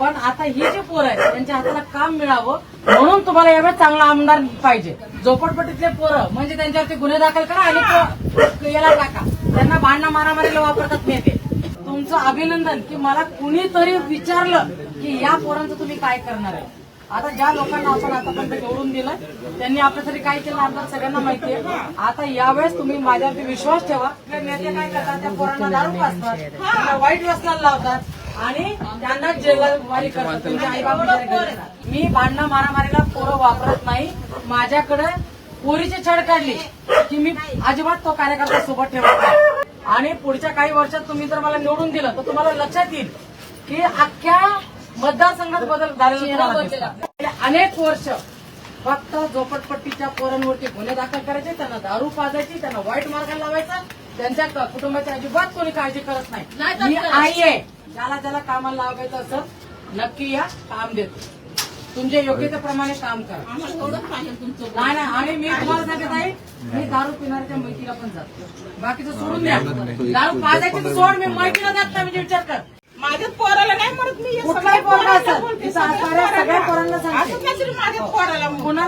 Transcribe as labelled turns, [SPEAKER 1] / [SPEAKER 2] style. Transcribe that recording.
[SPEAKER 1] पण आता ही जी पोरं आहेत त्यांच्या हाताला काम मिळावं म्हणून तुम्हाला यावेळेस चांगला आमदार पाहिजे. झोपडपट्टीतले पोरं म्हणजे त्यांच्यावरती गुन्हे दाखल करा आणि याला टाका. त्यांना भांडणं मारामारीला वापरतात नेते तुमचं अभिनंदन की मला कुणीतरी विचारलं की या पोरांचं तुम्ही काय करणार आहे. आता ज्या लोकांना आपण आतापर्यंत निवडून दिलं त्यांनी आपल्यासाठी काय केलं आपल्याला सगळ्यांना माहिती आहे. आता यावेळेस तुम्ही माझ्यावरती विश्वास ठेवा. नेते काय करतात? त्या पोरांना दारू त्यांना वाईट व्यसनाला लावतात. आणि त्यांना जेलवारी करतात. तुमचे आई बाप मी भांडणं मारामारीला पोरं वापरत नाही. माझ्याकडे पोरीची छड काढली की मी अजिबात तो कार्यकर्ता सोबत ठेवत नाही. आणि पुढच्या काही वर्षात तुम्ही जर मला निवडून दिलं तर तुम्हाला लक्षात येईल की अख्ख्या मतदारसंघात बदल झालेला. गेले अनेक वर्ष फक्त झोपडपट्टीच्या पोरांवरती गुन्हे दाखल करायचे त्यांना दारू पाजायची त्यांना वाईट मार्गाला लावायचा त्यांच्या क- कुटुंबाची अजिबात कोणी काळजी करत नाही. आई आहे. ज्याला ज्याला कामाला लावायचं असं नक्की या काम देतो. तुमच्या योग्यतेप्रमाणे काम करा. नाही नाही आणि मी तुम्हाला सांगत आहे मी दारू पिणाऱ्याच्या मैत्रीला पण जातो. बाकीचं सोडून द्या. दारू पाजायची तर सोड मी मैत्रीला जात नाही म्हणजे विचार कर.
[SPEAKER 2] माझ्या पोराला नाही म्हणत मी
[SPEAKER 1] कुठलाही पोरगा असेल तिथं
[SPEAKER 2] सगळ्या पोरांना.
[SPEAKER 1] सांगते.
[SPEAKER 2] माझ्या पोराला म्हणून.